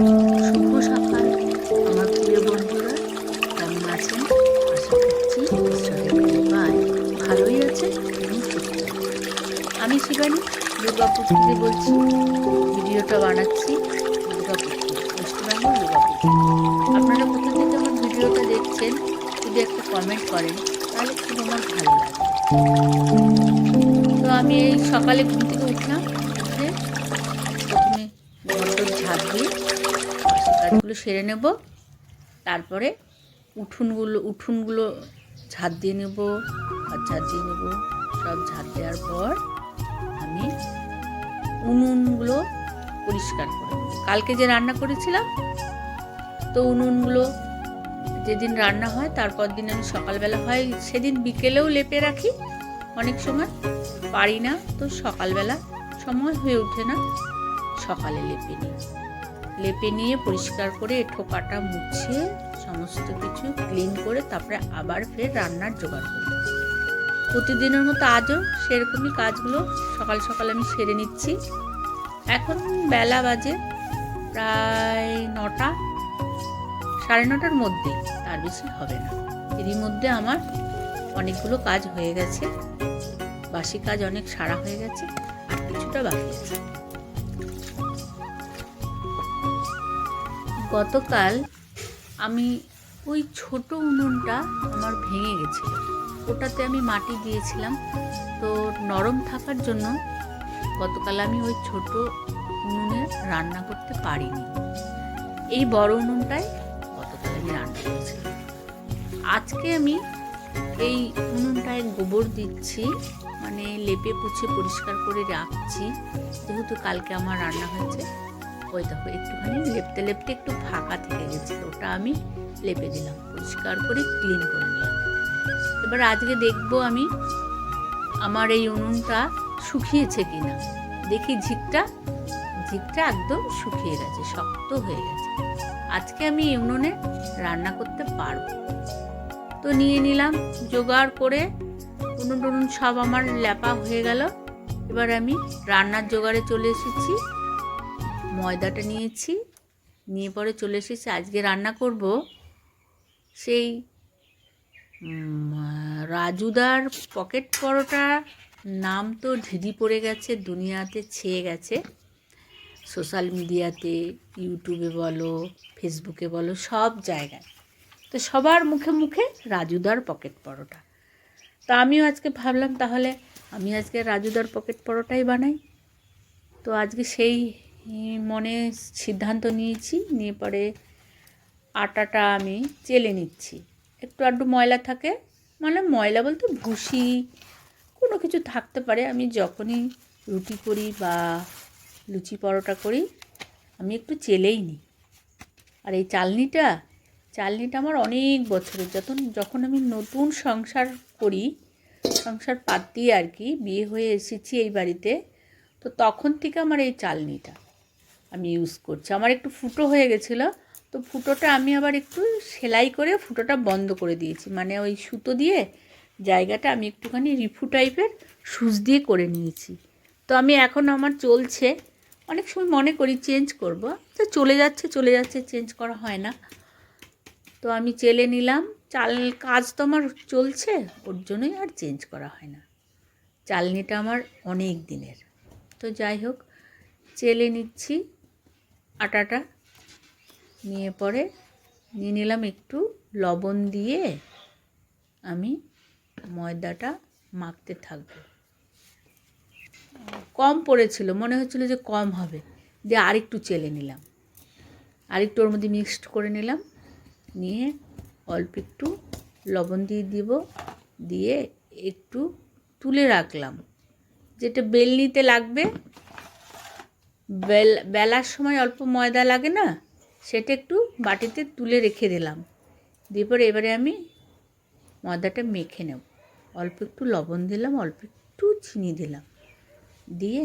শুভ সকাল। আমার প্রিয় বন্ধুরা, কেমন আছেন? আশা করছি ঈশ্বরের কৃপায় ভালোই আছে। আমি শিবানী দুর্গাপুর থেকে বলছি। ভিডিওটা বানাচ্ছি দুর্গাপুর পশ্চিমবঙ্গ দুর্গাপুর আপনারা কোথা থেকে আমার ভিডিওটা দেখছেন, যদি একটা কমেন্ট করেন, তাহলে খুব আমার ভালো লাগে তো আমি এই সকালে ঘুম থেকে কাজগুলো সেরে নেব, তারপরে উঠুনগুলো উঠুনগুলো ঝাঁট দিয়ে নেব আর ঝাঁট দিয়ে নেব, সব ঝাঁট দেওয়ার পর আমি উনুনগুলো পরিষ্কার করে কালকে যে রান্না করেছিলাম, তো উনুনগুলো যেদিন রান্না হয় তারপর দিন আমি সকালবেলা হয়, সেদিন বিকেলেও লেপে রাখি, অনেক সময় পারি না, তো সকালবেলা সময় হয়ে ওঠে না, সকালে লেপে নিই। লেপে নিয়ে পরিষ্কার করে এঁঠো কাটা মুছিয়ে সমস্ত কিছু ক্লিন করে তারপরে আবার ফের রান্নার জোগাড় করি প্রতিদিনের মতো আজও সেরকমই কাজগুলো সকাল সকাল আমি সেরে নিচ্ছি। এখন বেলা বাজে প্রায় নটা, সাড়ে নটার মধ্যে, তার বেশি হবে না। এরই মধ্যে আমার অনেকগুলো কাজ হয়ে গেছে। বাসি কাজ অনেক সারা হয়ে গেছে, আর কিছুটা বাকি আছে। গতকাল আমি ওই ছোট উনুনটা আমার ভেঙে গেছিল ওটাতে আমি মাটি দিয়েছিলাম। তো নরম থাকার জন্য গতকাল আমি ওই ছোট উনুনে রান্না করতে পারিনি। এই বড় উনুনটায় গতকাল আমি রান্না করেছিলাম। আজকে আমি এই উনুনটায় গোবর দিচ্ছি মানে লেপে পুছে পরিষ্কার করে রাখছি। যেহেতু কালকে আমার রান্না হয়েছে ওই দেখো, একটুখানি লেপতে লেপতে একটু ফাঁকা থেকে গেছিল। ওটা আমি লেপে দিলাম, পরিষ্কার করে ক্লিন করে নিলাম। এবার আজকে দেখব আমি আমার এই উনুনটা শুকিয়েছে কিনা। দেখি ঝিকটা ঝিকটা একদম শুকিয়ে গেছে, শক্ত হয়ে গেছে। আজকে আমি এই উনুনে রান্না করতে পারব। তো নিয়ে নিলাম, জোগাড় করে উনুন টুনুন সব আমার ল্যাপা হয়ে গেল। এবার আমি রান্নার জোগাড়ে চলে এসেছি। ময়দাটা নিয়েছি, নিয়ে পরে চলে এসেছি। আজকে রান্না করব সেই রাজুদার পকেট পরোটা। নাম তো ঢিডি পড়ে গেছে, দুনিয়াতে ছেয়ে গেছে। সোশ্যাল মিডিয়াতে, ইউটিউবে বলো, ফেসবুকে বলো, সব জায়গায়। তো সবার মুখে মুখে রাজুদার পকেট পরোটা। তো আমিও আজকে ভাবলাম তাহলে আমি আজকে রাজুদার পকেট পরোটাই বানাই। তো আজকে সেই মনে সিদ্ধান্ত নিয়েছি, নিয়ে পরে আটাটা আমি চেলে নিচ্ছি। একটু আধটু ময়লা থাকে মানে ময়লা বলতে ভুসি, কোনো কিছু থাকতে পারে। আমি যখনই রুটি করি বা লুচি পরোটা করি, আমি একটু চেলেই নিই। আর এই চালনিটা চালনিটা আমার অনেক বছরের যখন যখন আমি নতুন সংসার করি, সংসার পাত দিয়ে আর কি, বিয়ে হয়ে এসেছি এই বাড়িতে, তো তখন থেকে আমার এই চালনিটা। আমি ইউজ করছি। আমার একটু ফুটো হয়ে গেছিল, তো ফুটোটা আমি আবার একটু সেলাই করে ফুটোটা বন্ধ করে দিয়েছি। মানে ওই সুতো দিয়ে জায়গাটা আমি একটুখানি রিফু টাইপের সুচ দিয়ে করে নিয়েছি। তো আমি এখন আমার চলছে। অনেক সময় মনে করি চেঞ্জ করব। তো চলে যাচ্ছে চলে যাচ্ছে চেঞ্জ করা হয় না। তো আমি চেলে নিলাম। চাল কাজ তো আমার চলছে, ওর জন্যই আর চেঞ্জ করা হয় না। চালনিটা আমার অনেক দিনের। তো যাই হোক, চেলে নিচ্ছি। আটাটা নিয়ে পরে নিয়ে নিলাম একটু লবণ দিয়ে আমি ময়দাটা মাখতে থাকব। কম পড়েছিল, মনে হচ্ছিল যে কম হবে। দিয়ে আরেকটু চেলে নিলাম। আরেকটু ওর মধ্যে মিক্সড করে নিলাম। নিয়ে অল্প একটু লবণ দিয়ে দিব। দিয়ে একটু তুলে রাখলাম। যেটা বেলনিতে লাগবে বেলার সময় অল্প ময়দা লাগে না, সেটা একটু বাটিতে তুলে রেখে দিলাম। দিয়ে এবারে আমি ময়দাটা মেখে নেব। অল্প একটু লবণ দিলাম, অল্প একটু চিনি দিলাম। দিয়ে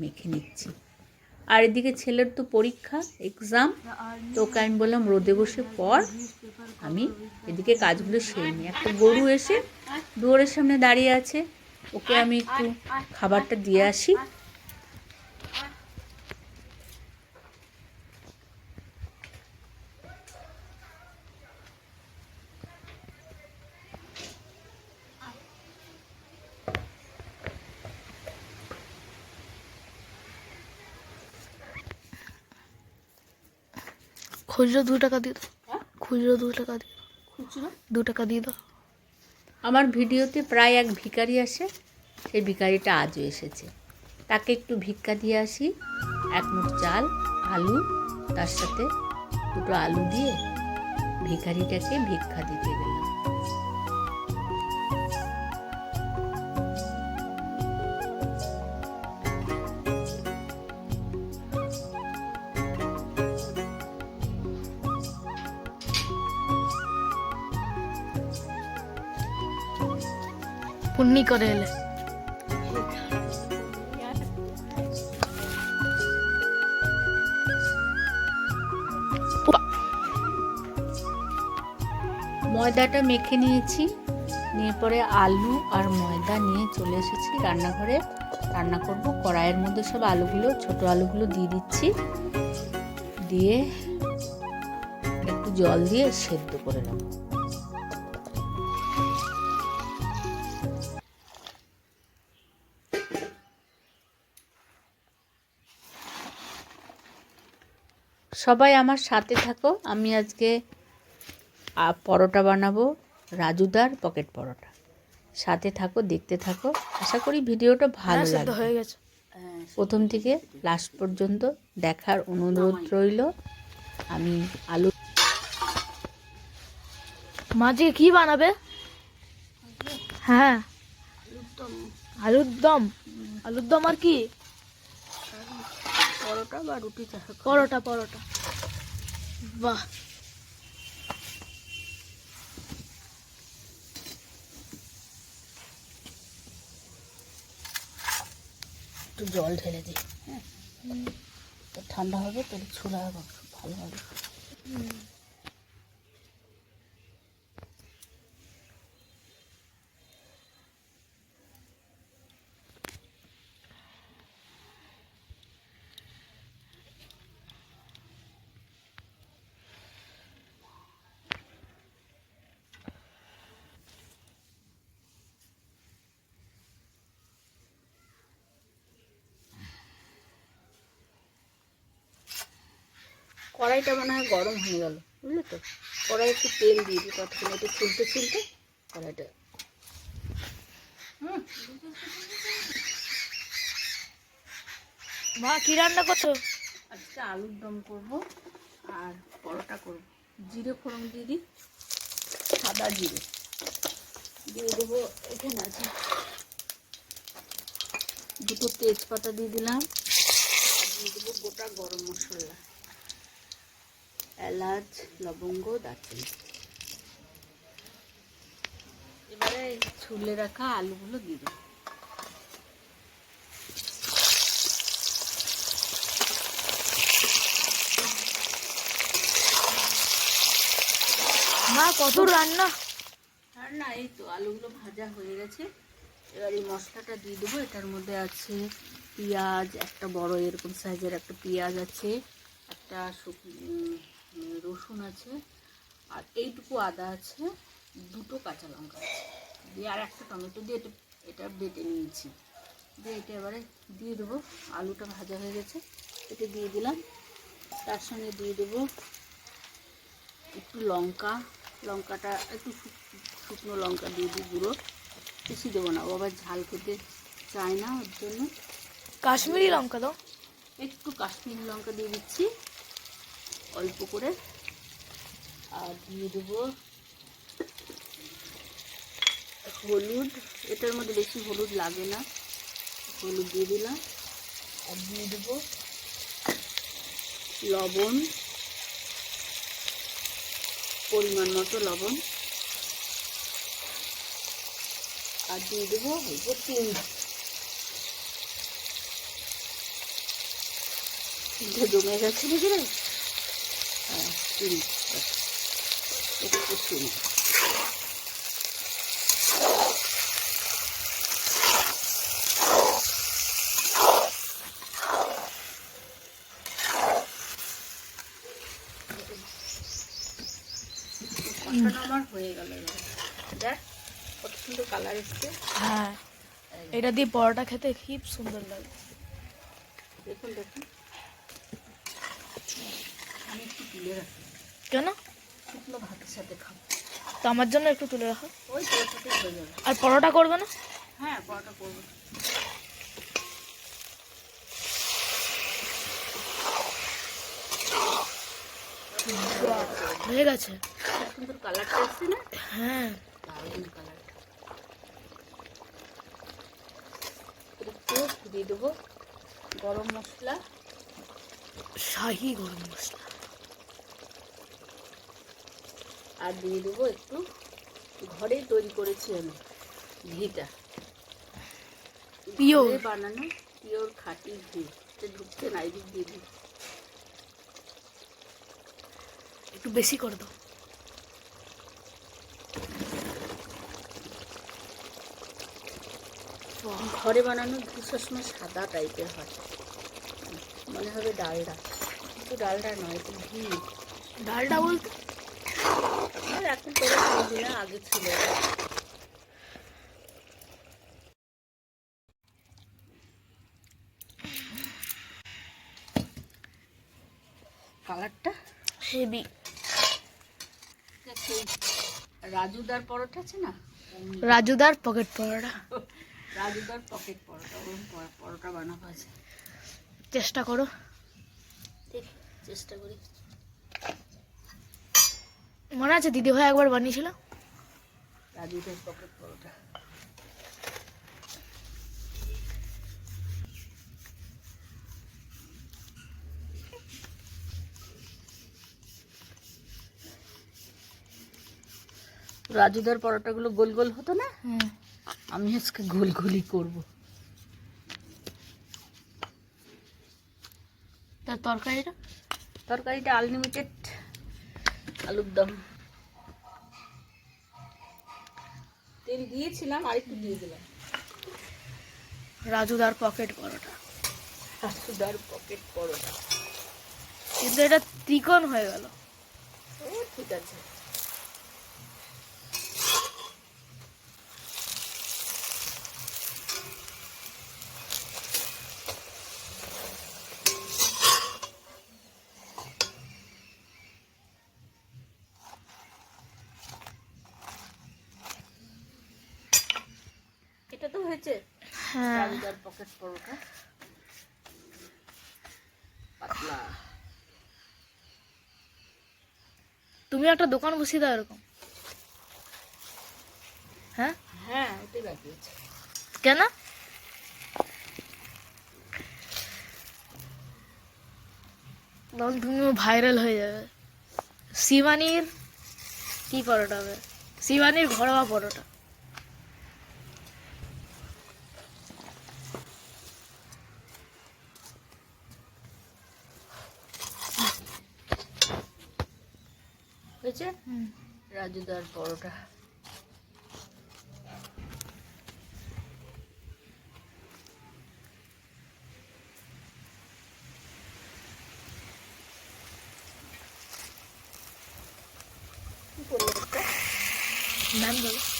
মেখে নিচ্ছি। আর এদিকে ছেলের তো পরীক্ষা এক্সাম তো ওকে আমি বললাম রোদে বসে পর আমি এদিকে কাজগুলো সেরে নিই। একটা গরু এসে দুয়ারের সামনে দাঁড়িয়ে আছে, ওকে আমি একটু খাবারটা দিয়ে আসি। খুচরো দু টাকা দিয়ে দাও। হ্যাঁ? খুচরো দু টাকা দিয়ে খুচরো? দু টাকা দিয়ে দাও। আমার ভিডিওতে প্রায় এক ভিকারি আসে সেই ভিকারিটা আজও এসেছে। তাকে একটু ভিক্ষা দিয়ে আসি এক মুঠ চাল আলু তার সাথে দুটো আলু দিয়ে ভিখারিটাকে ভিক্ষা দিতে গেলাম। পুণ্যি করে ময়দাটা মেখে নিয়েছি, নিয়ে পরে আলু আর ময়দা নিয়ে চলে এসেছি রান্নাঘরে। রান্না করব, কড়াইয়ের মধ্যে সব আলুগুলো, ছোট আলুগুলো দিয়ে দিচ্ছি। দিয়ে একটু জল দিয়ে সেদ্ধ করে নেব। সবাই আমার সাথে থাকো। আমি আজকে পরোটা বানাবো রাজুদার পকেট পরোটা। সাথে থাকো দেখতে থাকো। আশা করি ভিডিওটা ভালো হ্যাঁ, লাগবে। হয়ে গেছে। প্রথম থেকে লাস্ট পর্যন্ত দেখার অনুরোধ রইল। আমি আলু মাঝে কি বানাবে? হ্যাঁ। আলুর দম। আলুর দম আর কি? পরোটা বা রুটি পরোটা পরোটা। বাহ। একটু জল ঢেলে দিই হ্যাঁ? ঠান্ডা হবে তাহলে ছোলা হবে ভালো হবে। কড়াইটা মনে হয় গরম হয়ে গেল বুঝলে তো? কড়াই একটু তেল দিয়ে দিই ততক্ষণ একটু ছুলতে ফুলতে কড়াইটা। মা কি রান্না করছ? আজকে আলুর দম করব আর পরোটা করব। জিরে ফোড়ন দিয়ে দিই সাদা জিরে। দিয়ে দেবো এখানে আছে দুটো তেজপাতা দিয়ে দিলাম। আর দিয়ে দেবো গোটা গরম মশলা। এলাচ লবঙ্গ দারচিনি। এবারে ছুলে রাখা আলুগুলো দিয়ে দেবো। মা কত রান্না? আর না এই তো আলুগুলো ভাজা হয়ে গেছে। এবার এই মশলাটা দিয়ে দেবো। এটার মধ্যে আছে পেঁয়াজ একটা বড় এরকম সাইজের একটা পেঁয়াজ আছে একটা রসুন আছে আর এইটুকু আদা আছে দুটো কাঁচা লঙ্কা আছে। দিয়ে আর একটা টমেটো দিয়ে এটা বেটে নিয়েছি। দিয়ে এটা এবারে দিয়ে দেবো। আলুটা ভাজা হয়ে গেছে। এটা দিয়ে দিলাম। তার সঙ্গে দিয়ে দেবো একটু লঙ্কা। লঙ্কাটা একটু শুকনো লঙ্কা দিয়ে দিই গুঁড়ো। বেশি দেবো না ও আবার ঝাল খেতে চায় না ওর জন্য। কাশ্মীরি লঙ্কা দাও। একটু কাশ্মীরি লঙ্কা দিয়ে দিচ্ছি। অল্প করে। আর দিয়ে দেবো হলুদ। এটার মধ্যে বেশি হলুদ লাগে না। হলুদ দিয়ে দিলাম। আর দিয়ে দেবো লবণ। পরিমাণ মতো লবণ। আর দিয়ে দেবো অল্প তিন জমে গেছে বুঝলে? হ্যাঁ। তিন একটু আমার হয়ে গেল দেখ কত সুন্দর কালার এসছে। হ্যাঁ এটা দিয়ে পরোটা খেতে খুব সুন্দর লাগে। দেখুন দেখুন। আমি একটু তুলে রাখি। কেন শুকনো ভাতের সাথে খাব। তো আমার জন্য একটু তুলে রাখো। ওই হয়ে যাবে আর পরোটা করবে না? হ্যাঁ পরোটা করব। হয়ে গেছে। সুন্দর কালারটা এসছে না? হ্যাঁ। দারুণ কালারটা একটু দিয়ে দেবো গরম মশলা। শাহি গরম মশলা। আর দিয়ে দেবো একটু ঘরে তৈরি করেছি আমি ঘিটা? ঘরে বানানো পিওর খাঁটি ঘি। ঢুকছে না এদিক দিয়ে একটু বেশি করে দাও। ঘরে বানানো ঘি সবসময় সাদা টাইপের হয়। মনে হবে ডালডা। কিন্তু ডালডা নয় ঘি। ডালটা বলতে? আর এখন না আগে ছিল। কালারটা হেভি রাজুদার পরোটা আছে না? রাজুদার পকেট পরোটা। রাজুদার পকেট পরোটা ওরকম পরোটা বানাবো আছে চেষ্টা করো। দেখ চেষ্টা করি। মনে আছে দিদি ভাই একবার বানিয়েছিল? রাজুদার পরোটাগুলো গোল গোল হতো না? আমি আজকে গোল গোলই করব। তার তরকারিটা? তরকারিটা আনলিমিটেড আলুর দম। তেল দিয়েছিলাম আর একটু দিয়ে দিলাম। রাজুদার পকেট পরোটা। রাজুদার পকেট পরোটা। কিন্তু এটা ত্রিকোণ হয়ে গেল। ও ঠিক আছে। হয়েছে? হ্যাঁ। পকেট পরোটা। পাতলা। তুমি একটা দোকান বসিয়ে দাও এরকম। হ্যাঁ? হ্যাঁ কেন? তখন তুমিও ভাইরাল হয়ে যাবে। শিবানীর কি পরোটা হবে? শিবানীর ঘরোয়া পরোটা। হয়েছে? রাজুদার পরোটা। ম্যাম বলো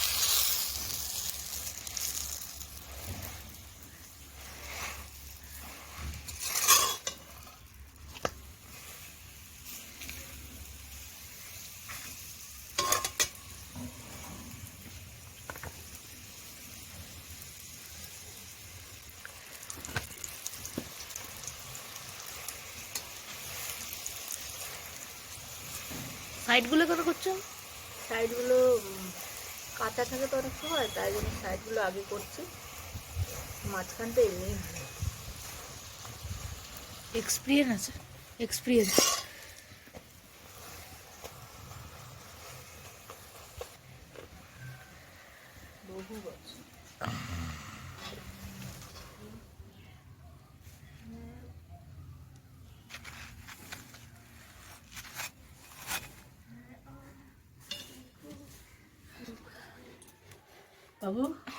সাইডগুলো কত করছ? সাইডগুলো কাঁচা থাকে তো অনেক সময় তাই জন্য সাইডগুলো আগে করছি। মাঝখানটা এমনি এক্সপিরিয়েন্স আছে? এক্সপিরিয়েন্স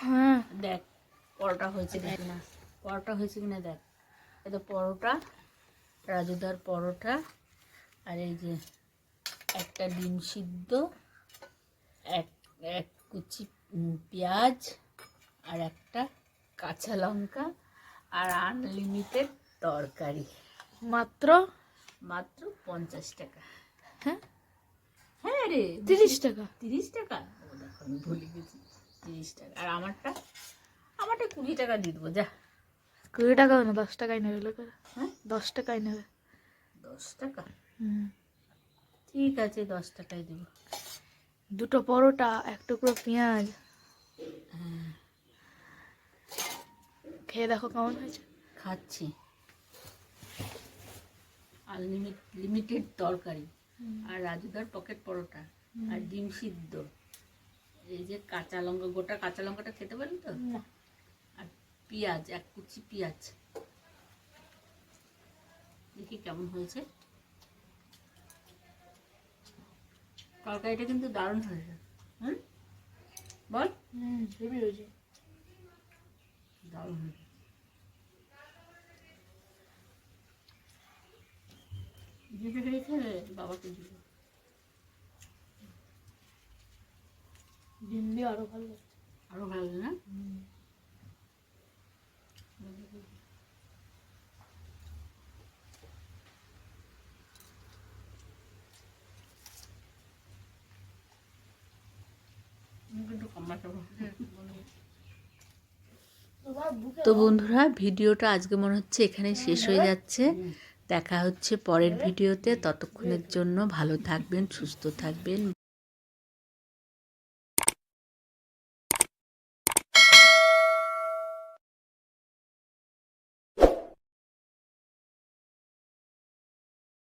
হ্যাঁ দেখ পরোটা হয়েছে দেখ না? পরোটা হয়েছে কিনা দেখ? এই তো পরোটা রাজুদার পরোটা আর এই যে একটা ডিম সিদ্ধ এক এক কুচি পেঁয়াজ আর একটা কাঁচা লঙ্কা আর আনলিমিটেড তরকারি। মাত্র? মাত্র পঞ্চাশ টাকা। হ্যাঁ? হ্যাঁ রে তিরিশ টাকা। তিরিশ টাকা? ভুলে গেছি। তিরিশ টাকা আর আমারটা আমারটা কুড়ি টাকা দিয়ে দেবো যা। কুড়ি টাকাও না দশ টাকাই নেবে লোকের। হ্যাঁ? দশ টাকাই নেবে। দশ টাকা? হুম। ঠিক আছে দশ টাকায় দেবো। দুটো পরোটা এক টুকরো পেঁয়াজ। খেয়ে দেখো কেমন হয়েছে। খাচ্ছি। আনলিমিট লিমিটেড তরকারি আর রাজুদার পকেট পরোটা আর ডিম সিদ্ধ। এই যে কাঁচা লঙ্কা গোটা কাঁচা লঙ্কাটা খেতে পারেন তো? আর পেঁয়াজ এক কুচি পেঁয়াজ। দেখি কেমন হয়েছে। তরকারিটা কিন্তু দারুণ হয়েছে। হুম? বল। হুম হেভি হয়েছে। দারুণ হয়েছে। বাবাকে দিবে ডিম দিয়ে আরও ভালো লাগছে। আরও ভালো লাগে না? তো বন্ধুরা ভিডিওটা আজকে মনে হচ্ছে এখানে শেষ হয়ে যাচ্ছে। দেখা হচ্ছে পরের ভিডিওতে। ততক্ষণের জন্য ভালো থাকবেন সুস্থ থাকবেন।